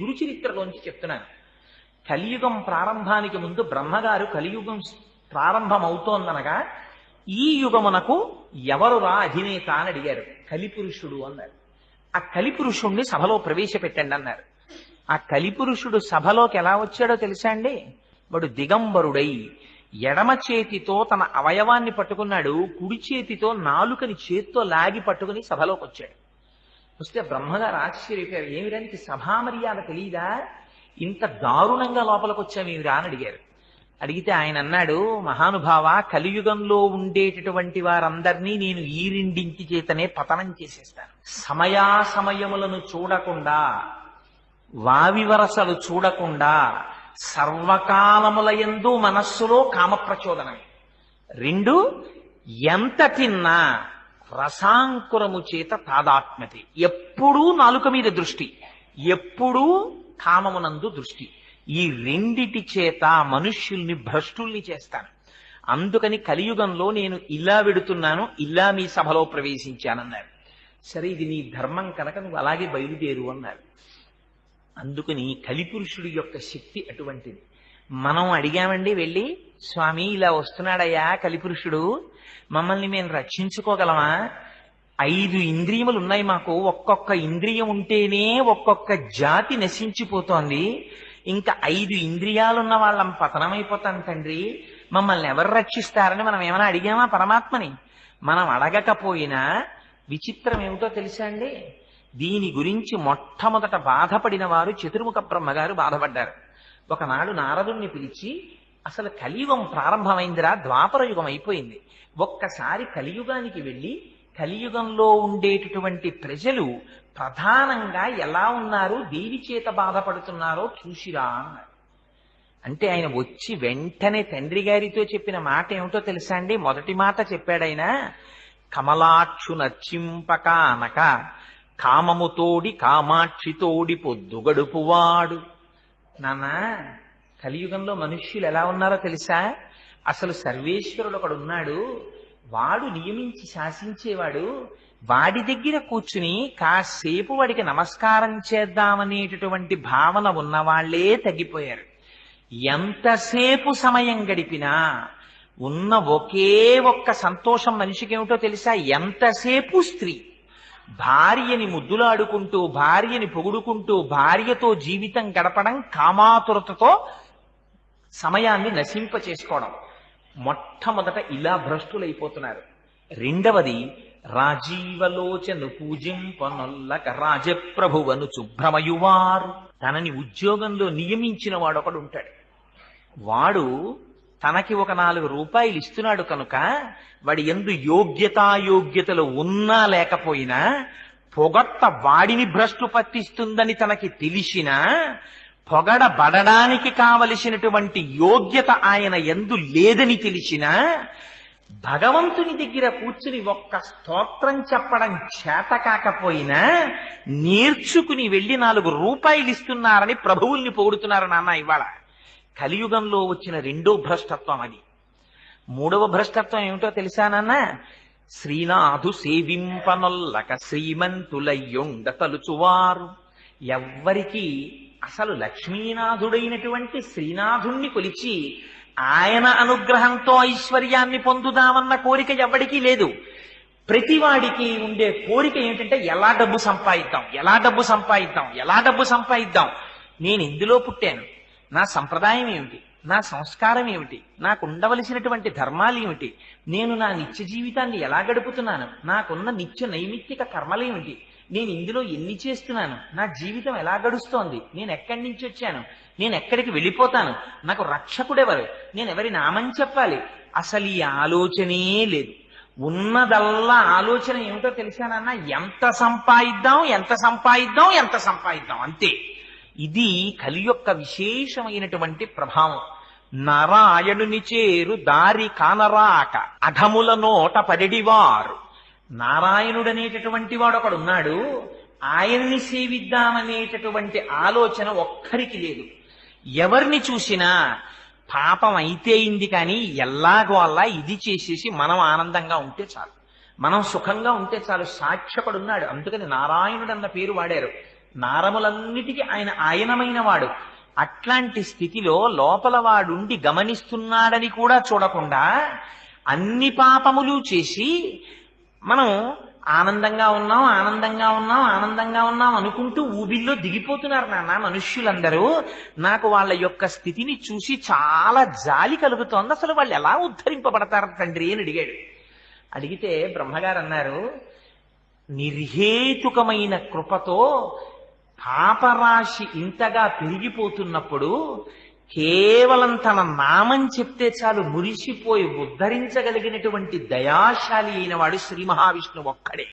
గురు చరిత్రలోంచి చెప్తున్నాను. కలియుగం ప్రారంభానికి ముందు బ్రహ్మగారు కలియుగం ప్రారంభమవుతోందనగా ఈ యుగమునకు ఎవరురా అధినేత అని అడిగారు. కలిపురుషుడు అన్నారు. ఆ కలిపురుషుణ్ణి సభలో ప్రవేశపెట్టండి అన్నారు. ఆ కలిపురుషుడు సభలోకి ఎలా వచ్చాడో తెలుసా అండి? వాడు దిగంబరుడై ఎడమ చేతితో తన అవయవాన్ని పట్టుకున్నాడు కుడి చేతితో నాలుకని చేత్తో లాగి పట్టుకుని సభలోకి వచ్చాడు చూస్తే బ్రహ్మగారు ఆశ్చర్యపోయారు ఏమిడానికి సభా మర్యాద తెలియదా ఇంత దారుణంగా లోపలికి వచ్చామేమిరా అని అడిగారు. అడిగితే ఆయన అన్నాడు మహానుభావ కలియుగంలో ఉండేటటువంటి వారందరినీ నేను ఈ రెండింటి చేతనే పతనం చేసేస్తాను. సమయాసమయములను చూడకుండా వావి వరసలు చూడకుండా సర్వకాలములయందు మనస్సులో కామప్రచోదనమే. రెండు ఎంత తిన్నా రసాంకురము చేత తాదాత్మ్యతే. ఎప్పుడూ నాలుక మీద దృష్టి ఎప్పుడూ కామమునందు దృష్టి. ఈ రెండిటి చేత మనుష్యుల్ని భ్రష్టుల్ని చేస్తాను. అందుకని కలియుగంలో నేను ఇలా వెడుతున్నాను ఇలా మీ సభలో ప్రవేశించానన్నారు సరే ఇది నీ ధర్మం కనుక నువ్వు అలాగే బయలుదేరు అన్నారు అందుకని కలిపురుషుడి యొక్క శక్తి అటువంటిది. మనం అడిగామండి వెళ్ళి స్వామి ఇలా వస్తున్నాడయ్యా కలిపురుషుడు మమ్మల్ని మేము రక్షించుకోగలమా? ఐదు ఇంద్రియములు ఉన్నాయి మాకు ఒక్కొక్క ఇంద్రియం ఉంటేనే ఒక్కొక్క జాతి నశించిపోతోంది. ఇంకా ఐదు ఇంద్రియాలున్న వాళ్ళం పతనమైపోతాం తండ్రి. మమ్మల్ని ఎవరు రక్షిస్తారని మనం ఏమైనా అడిగామా పరమాత్మని? మనం అడగకపోయినా విచిత్రం ఏమిటో తెలుసా అండి? దీని గురించి మొట్టమొదట బాధపడిన వారు చతుర్ముఖ బ్రహ్మగారు బాధపడ్డారు. ఒకనాడు నారదుణ్ణి పిలిచి అసలు కలియుగం ప్రారంభమైందిరా ద్వాపర యుగం అయిపోయింది. ఒక్కసారి కలియుగానికి వెళ్ళి కలియుగంలో ఉండేటటువంటి ప్రజలు ప్రధానంగా ఎలా ఉన్నారు దేవి చేత బాధపడుతున్నారో చూసిరా అన్నారు అంటే ఆయన వచ్చి వెంటనే తండ్రి గారితో చెప్పిన మాట ఏమిటో తెలుసా అండి? మొదటి మాట చెప్పాడాయన కమలాక్షు నర్చింపక అనక కామముతోడి కామాక్షితోడి పొద్దుగడుపువాడు. నాన్న కలియుగంలో మనుష్యులు ఎలా ఉన్నారో తెలుసా? అసలు సర్వేశ్వరుడు ఒకడు ఉన్నాడు. వాడు నియమించి శాసించేవాడు. వాడి దగ్గర కూర్చుని కాసేపు వాడికి నమస్కారం చేద్దామనేటటువంటి భావన ఉన్నవాళ్ళే తగ్గిపోయారు. ఎంతసేపు సమయం గడిపినా ఉన్న ఒకే ఒక్క సంతోషం మనిషికి ఏమిటో తెలుసా? ఎంతసేపు స్త్రీ భార్యని ముద్దులాడుకుంటూ భార్యని పొగుడుకుంటూ భార్యతో జీవితం గడపడం కామాతురతతో సమయాన్ని నశింప చేసుకోవడం మొట్టమొదట ఇలా భ్రష్టులైపోతున్నారు. రెండవది రాజీవలోచను పూజింపనొల్లక రాజప్రభువను శుభ్రమయువారు. తనని ఉద్యోగంలో నియమించిన వాడొకడు ఉంటాడు వాడు తనకి ఒక నాలుగు రూపాయలు ఇస్తున్నాడు కనుక వాడి ఎందు యోగ్యతాయోగ్యతలు ఉన్నా లేకపోయినా పొగట్ట వాడిని భ్రష్టు పట్టిస్తుందని తనకి తెలిసినా పొగడబడడానికి కావలసినటువంటి యోగ్యత ఆయన ఎందు లేదని తెలిసినా భగవంతుని దగ్గర కూర్చుని ఒక్క స్తోత్రం చెప్పడం చేత కాకపోయినా నేర్చుకుని వెళ్ళి నాలుగు రూపాయలు ఇస్తున్నారని ప్రభువుల్ని పొగుడుతున్నారు నాన్న ఇవాళ. కలియుగంలో వచ్చిన రెండో భ్రష్టత్వం అది. మూడవ భ్రష్టత్వం ఏమిటో తెలుసా శ్రీనాథు సేవింపనొల్లక శ్రీమంతులయ్యుండ తలుచువారు. ఎవ్వరికి అసలు లక్ష్మీనాథుడైనటువంటి శ్రీనాథుణ్ణి కొలిచి ఆయన అనుగ్రహంతో ఐశ్వర్యాన్ని పొందుదామన్న కోరిక ఎవ్వడికీ లేదు. ప్రతివాడికి ఉండే కోరిక ఏంటంటే ఎలా డబ్బు సంపాదిద్దాం ఎలా డబ్బు సంపాదిద్దాం ఎలా డబ్బు సంపాదిద్దాం. నేను ఇందులో పుట్టాను. నా సంప్రదాయం ఏమిటి? నా సంస్కారం ఏమిటి? నాకు ఉండవలసినటువంటి ధర్మాలు ఏమిటి? నేను నా నిత్య జీవితాన్ని ఎలా గడుపుతున్నాను? నాకున్న నిత్య నైమిత్తిక కర్మలేమిటి నేను ఇందులో ఎన్ని చేస్తున్నాను? నా జీవితం ఎలా గడుస్తోంది? నేను ఎక్కడి నుంచి వచ్చాను? నేను ఎక్కడికి వెళ్ళిపోతాను? నాకు రక్షకుడెవరు? నేను ఎవరి నామం చెప్పాలి? అసలు ఈ ఆలోచనే లేదు. ఉన్నదల్లా ఆలోచన ఏమిటో తెలిసానన్నా ఎంత సంపాదిద్దాం ఎంత సంపాదిద్దాం ఎంత సంపాదిద్దాం? అంతే. ఇది కలి యొక్క విశేషమైనటువంటి ప్రభావం. నారాయణుని చేరు దారి కానరాక అధముల నోట పడెడివారు. నారాయణుడు అనేటటువంటి వాడు ఒకడున్నాడు ఆయన్ని సేవిద్దామనేటటువంటి ఆలోచన ఒక్కరికి లేదు. ఎవరిని చూసినా పాపం అయితే అయింది కానీ ఎల్లాగో అలా ఇది చేసేసి మనం ఆనందంగా ఉంటే చాలు. మనం సుఖంగా ఉంటే చాలు. సాక్ష్యపడున్నాడు. ఉన్నాడు అందుకని నారాయణుడు అన్న పేరు వాడారు. నారములన్నిటికీ ఆయన ఆయనమైన వాడు అట్లాంటి స్థితిలో లోపల వాడుండి గమనిస్తున్నాడని కూడా చూడకుండా అన్ని పాపములు చేసి మనం ఆనందంగా ఉన్నాం ఆనందంగా ఉన్నాం ఆనందంగా ఉన్నాం అనుకుంటూ ఊబిల్లో దిగిపోతున్నారు నాన్న మనుష్యులందరూ. నాకు వాళ్ళ యొక్క స్థితిని చూసి చాలా జాలి కలుగుతోంది. అసలు వాళ్ళు ఎలా ఉద్ధరింపబడతారు తండ్రి అని అడిగాడు. అడిగితే బ్రహ్మగారు అన్నారు నిర్హేతుకమైన కృపతో పాపరాశి ఇంతగా పెరిగిపోతున్నప్పుడు కేవలం తన నామం చెప్తే చాలు మురిసిపోయి ఉద్ధరించగలిగినటువంటి దయాశాలి అయిన వాడు శ్రీ మహావిష్ణువు ఒక్కడే.